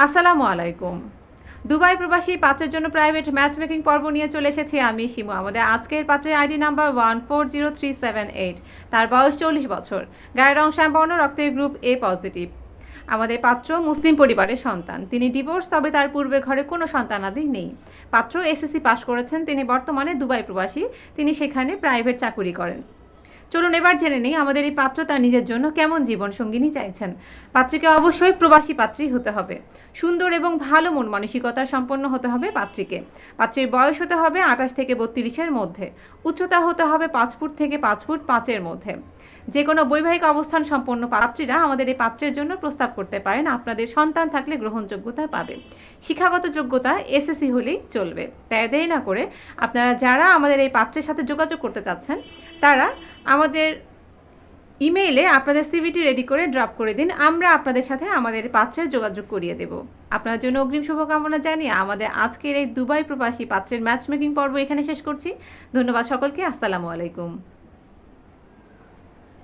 আসসালামু আলাইকুম। দুবাই প্রবাসী পাত্রের জন্য প্রাইভেট ম্যাচ মেকিং পর্ব নিয়ে চলে এসেছি আমি শিমু আমাদের আজকের পাত্রের ID number one four zero three seven eight তার বয়স চল্লিশ বছর। গায়ের রং শ্যামবর্ণ, রক্তের গ্রুপ এ পজিটিভ আমাদের পাত্র মুসলিম পরিবারের সন্তান। তিনি ডিভোর্স তবে তার পূর্বে ঘরে কোনো সন্তানাদি নেই। পাত্র এসএসসি পাশ করেছেন। তিনি বর্তমানে দুবাই প্রবাসী। তিনি সেখানে প্রাইভেট চাকুরি করেন। চলুন এবার জেনে নিই আমাদের এই পাত্র তার নিজের জন্য কেমন জীবন সঙ্গিনী চাইছেন। পাত্রীকে অবশ্যই প্রবাসী পাত্রী হতে হবে। সুন্দর এবং ভালো মন মানসিকতা সম্পন্ন হতে হবে পাত্রীকে। পাত্রীর বয়স হতে হবে আঠাশ থেকে বত্রিশের মধ্যে। উচ্চতা হতে হবে পাঁচ ফুট থেকে পাঁচ ফুট পাঁচের মধ্যে। যে কোনো বৈবাহিক অবস্থান সম্পন্ন পাত্রীরা আমাদের এই পাত্রের জন্য প্রস্তাব করতে পারেন, আপনাদের সন্তান থাকলে গ্রহণযোগ্যতা পাবে। শিক্ষাগত যোগ্যতা এসএসসি হলেই চলবে। তাই দেরি না করে আপনারা যারা আমাদের এই পাত্রের সাথে যোগাযোগ করতে চাচ্ছেন, তারা আমাদের ইমেইলে আপনাদের সিভিটি রেডি করে ড্রপ করে দিন। আমরা আপনাদের সাথে আমাদের পাত্রের যোগাযোগ করিয়ে দেব। আপনার জন্য অগ্রিম শুভকামনা জানিয়ে আমাদের আজকের এই দুবাই প্রবাসী পাত্রের ম্যাচমেকিং পর্ব এখানে শেষ করছি। ধন্যবাদ সকলকে। আসসালামু আলাইকুম।